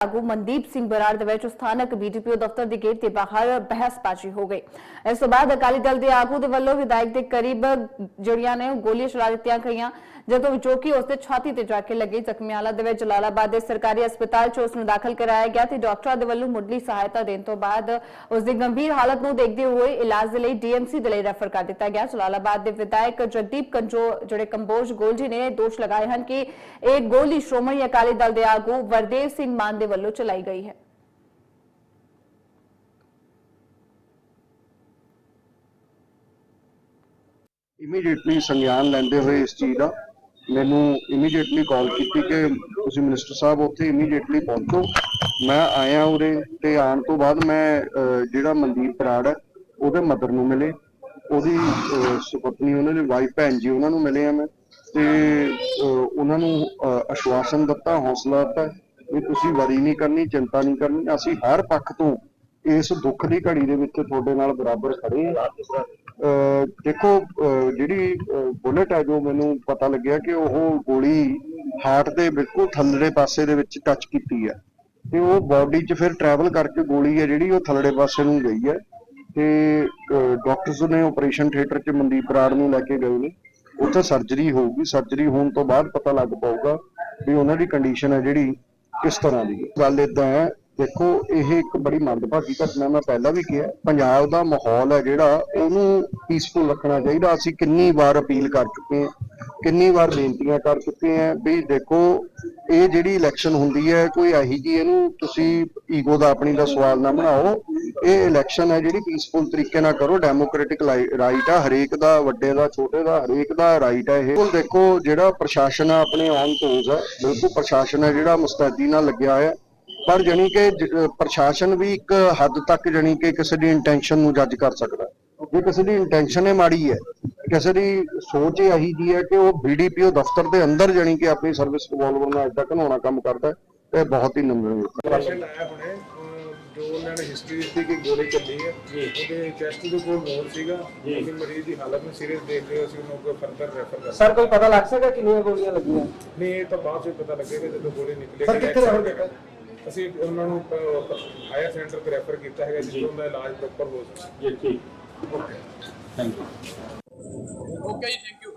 ਆਗੂ ਮਨਦੀਪ ਸਿੰਘ ਬਰਾੜ ਦੇ ਵਿੱਚ ਸਥਾਨਕ ਬੀਡੀਪੀਓ ਦਫ਼ਤਰ ਦੇ ਗੇਟ ਦੇ ਬਾਹਰ ਬਹਿਸਬਾਜ਼ੀ ਹੋ ਗਈ। ਇਸ ਤੋਂ ਬਾਅਦ ਅਕਾਲੀ ਦਲ ਦੇ ਆਗੂ ਦੇ ਵੱਲੋਂ ਵਿਧਾਇਕ ਦੇ ਕਰੀਬ ਜਿਹੜੀਆਂ ਨੇ ਗੋਲੀਆਂ ਚਲਾ ਦਿੱਤੀਆਂ ਗਈਆਂ, ਜਦੋਂ ਚੌਕੀ ਉਸ ਦੇ ਛਾਤੀ ਤੇ ਜਾ ਕੇ ਲੱਗੀ। ਜ਼ਖਮੀ ਹਾਲਤ ਦੇ ਵਿੱਚ ਜਲਾਲਾਬਾਦ ਦੇ ਸਰਕਾਰੀ ਹਸਪਤਾਲ 'ਚ ਉਸ ਨੂੰ ਦਾਖਲ ਕਰਾਇਆ ਗਿਆ ਤੇ ਡਾਕਟਰਾਂ ਦੇ ਵੱਲੋਂ ਮੁੱਢਲੀ ਸਹਾਇਤਾ ਦੇਣ ਤੋਂ ਬਾਅਦ ਉਸ ਦੀ ਗੰਭੀਰ ਹਾਲਤ ਨੂੰ ਦੇਖਦੇ ਹੋਏ ਇਲਾਜ ਦੇ ਲਈ ਡੀਐਮਸੀ ਦੇ ਲਈ ਰੈਫਰ ਕਰ ਦਿੱਤਾ ਗਿਆ। ਜਲਾਲਾਬਾਦ ਦੇ ਵਿਧਾਇਕ ਜਗਦੀਪ ਕੰਜੋ, ਜਿਹੜੇ ਕੰਬੋਜ ਗੋਲਜੀ ਨੇ, ਦੋਸ਼ ਲਗਾਏ ਹਨ ਕਿ ਇਹ ਗੋਲੀ ਸ਼੍ਰੋਮਣੀ ਅਕਾਲੀ ਦਲ ਦੇ ਆਗੂ ਵਰਦੇਵ ਸਿੰਘ ਮਾਨ ਦੇ ਵੱਲੋਂ ਚਲਾਈ ਗਈ ਹੈ। ਇਮੀਡੀਏਟਲੀ ਸੰਗਿਆਨ ਲੈਂਦੇ ਹੋਏ ਇਸ ਚੀਜ਼ ਦਾ ਮੈਨੂੰ ਇਮੀਡੀਏਟਲੀ ਕਾਲ ਕੀਤੀ ਕਿ ਤੁਸੀਂ ਮਿਨਿਸਟਰ ਸਾਹਿਬ ਉੱਥੇ ਇਮੀਡੀਏਟਲੀ ਪਹੁੰਚੋ। ਮੈਂ ਆਇਆ ਉਰੇ ਤੇ ਆਉਣ ਤੋਂ ਬਾਅਦ ਮੈਂ ਜਿਹੜਾ ਮਨਦੀਪ ਬਰਾੜ ਹੈ, ਉਹਦੇ ਮਦਰ ਨੂੰ ਮਿਲੇ। ਉਹਦੀ ਸੁਪਤਨੀ ਉਹਨਾਂ ਦੀ ਵਾਈਫ ਭੈਣ ਜੀ, ਉਹਨਾਂ ਨੂੰ ਮਿਲੇ ਆ ਮੈਂ। ਤੇ ਉਹਨਾਂ ਨੂੰ ਅਸ਼ਵਾਸਨ ਦਿੱਤਾ, ਹੌਸਲਾ ਦਿੱਤਾ। ਵੀ ਤੁਸੀਂ ਵਰੀ ਨਹੀਂ ਕਰਨੀ, ਚਿੰਤਾ ਨਹੀਂ ਕਰਨੀ, ਅਸੀਂ ਹਰ ਪੱਖ ਤੋਂ ਇਸ ਦੁੱਖ ਦੀ ਘੜੀ ਦੇ ਵਿੱਚ ਤੁਹਾਡੇ ਨਾਲ ਬਰਾਬਰ ਖੜੇ ਹਾਂ। ਦੇਖੋ ਜਿਹੜੀ ਬੁਲੇਟ ਹੈ ਜੋ ਮੈਨੂੰ ਪਤਾ ਲੱਗਿਆ ਕਿ ਉਹ ਗੋਲੀ ਹਾਰਟ ਦੇ ਬਿਲਕੁਲ ਥੱਲੜੇ ਪਾਸੇ ਦੇ ਵਿੱਚ ਟੱਚ ਕੀਤੀ ਹੈ। ਤੇ ਉਹ ਬਾਡੀ 'ਚ ਫਿਰ ਟਰੈਵਲ ਕਰਕੇ ਗੋਲੀ ਹੈ ਜਿਹੜੀ, ਉਹ ਥੱਲੜੇ ਪਾਸੇ ਨੂੰ ਗਈ ਹੈ। ਤੇ ਡਾਕਟਰਸ ਨੇ ਆਪਰੇਸ਼ਨ ਥੀਏਟਰ 'ਚ ਮਨਦੀਪ ਰਾੜ ਨੂੰ ਲੈ ਕੇ ਗਏ ਨੇ। ਉੱਥੇ ਸਰਜਰੀ ਹੋਊਗੀ। ਸਰਜਰੀ ਹੋਣ ਤੋਂ ਬਾਅਦ ਪਤਾ ਲੱਗ ਪਾਊਗਾ ਵੀ ਉਹਨਾਂ ਦੀ ਕੰਡੀਸ਼ਨ ਹੈ ਜਿਹੜੀ। ਕਿਸ ਤਰ੍ਹਾਂ ਦੀ? ਗੱਲ ਇਦਾਂ ਹੈ, ਦੇਖੋ, ਇਹ ਇੱਕ ਬੜੀ ਮੰਦਭਾਗੀ ਘਟਨਾ ਮੈਂ ਪਹਿਲਾਂ ਵੀ ਕਿਹਾ ਪੰਜਾਬ ਦਾ ਮਾਹੌਲ ਹੈ ਜਿਹੜਾ, ਉਹਨੂੰ ਪੀਸਫੁਲ ਰੱਖਣਾ ਚਾਹੀਦਾ। ਅਸੀਂ ਕਿੰਨੀ ਵਾਰ ਅਪੀਲ ਕਰ ਚੁੱਕੇ ਹਾਂ, ਕਿੰਨੀ ਵਾਰ ਬੇਨਤੀਆਂ ਕਰ ਚੁੱਕੇ ਹਾਂ ਵੀ ਦੇਖੋ, ਇਹ ਜਿਹੜੀ ਇਲੈਕਸ਼ਨ ਹੁੰਦੀ ਹੈ, ਕੋਈ ਇਹੀ ਜੀ ਇਹਨੂੰ ਤੁਸੀਂ ਈਗੋ ਦਾ ਆਪਣੀ ਦਾ ਸਵਾਲ ਨਾ ਬਣਾਓ। ਇਹ ਇਲੈਕਸ਼ਨ ਹੈ ਜਿਹੜੀ ਪੀਸਫੁਲ ਤਰੀਕੇ ਨਾਲ ਕਰੋ ਡੈਮੋਕ੍ਰੈਟਿਕ ਰਾਈਟ ਆ, ਹਰੇਕ ਦਾ, ਵੱਡੇ ਦਾ, ਛੋਟੇ ਦਾ, ਹਰੇਕ ਦਾ ਰਾਈਟ ਹੈ ਇਹ। ਬਿਲਕੁਲ ਦੇਖੋ ਜਿਹੜਾ ਪ੍ਰਸ਼ਾਸਨ ਆ, ਆਪਣੇ ਔਨ ਟੋਜ਼ ਹੈ ਬਿਲਕੁਲ ਪ੍ਰਸ਼ਾਸਨ ਹੈ ਜਿਹੜਾ ਮੁਸਤੈਦੀ ਨਾਲ ਲੱਗਿਆ ਹੋਇਆ। ਪਰ ਜਾਣੀ ਕਿ ਪ੍ਰਸ਼ਾਸਨ ਵੀ ਇੱਕ ਹੱਦ ਤੱਕ ਜਾਣੀ ਕਿ ਕਿਸੇ ਦੀ ਇੰਟੈਂਸ਼ਨ ਨੂੰ ਜੱਜ ਕਰ ਸਕਦਾ। ਜੇ ਕਿਸੇ ਦੀ ਇੰਟੈਂਸ਼ਨ ਹੀ ਮਾੜੀ ਹੈ, ਕਿਸੇ ਦੀ ਸੋਚ ਹੀ ਇਹੀ ਜੀ ਹੈ ਕਿ ਉਹ ਬੀਡੀਪੀਓ ਦਫ਼ਤਰ ਦੇ ਅੰਦਰ ਜਾਣੀ ਕਿ ਆਪਣੀ ਸਰਵਿਸ ਰਿਵੋਲਵਰ ਨਾਲ ਏਦਾਂ ਘਨਾਉਣਾ ਕੰਮ ਕਰਦਾ ਹੈ ਇਹ ਬਹੁਤ ਹੀ ਨੰਬਰ ਪੇਸ਼ੈਂਟ ਜੋ ਉਹਨਾਂ ਨੇ ਹਿਸਟਰੀ ਦਿੱਤੀ ਕਿ ਗੋਲੀ ਚੱਲੀ ਹੈ ਉਹਦੇ ਚੈਸਟ ਦੇ ਕੋਲ ਮੋਰ ਸੀਗਾ ਲੇਕਿਨ ਮਰੀਜ਼ ਦੀ ਹਾਲਤ ਨੂੰ ਸੀਰੀਅਸ ਦੇਖ ਰਹੇ ਅਸੀਂ ਉਹਨੂੰ ਅੱਗੇ ਫਰਦਰ ਰੈਫਰ ਕਰ ਸਰ ਕੋਈ ਪਤਾ ਲੱਗ ਸਕਦਾ ਕਿੰਨੀਆਂ ਗੋਲੀਆਂ ਲੱਗੀਆਂ? ਨਹੀਂ ਇਹ ਤਾਂ ਬਾਅਦ ਵਿੱਚ ਪਤਾ ਲੱਗੇਗਾ ਜਦੋਂ ਗੋਲੀ ਨਿਕਲੇਗੀ। Sir, ਕਿੱਥੇ ਕੀਤਾ? ਅਸੀਂ ਉਹਨਾਂ ਨੂੰ ਹਾਇਰ ਸੈਂਟਰ ਤੇ ਰੈਫਰ ਕੀਤਾ ਹੈਗਾ ਜਿੱਥੋਂ ਦਾ ਇਲਾਜ ਪ੍ਰੋਪਰ ਹੋ ਸਕੇ। ਜੀ ਠੀਕ। ਓਕੇ ਥੈਂਕ ਯੂ ਓਕੇ ਜੀ ਥੈਂਕ ਯੂ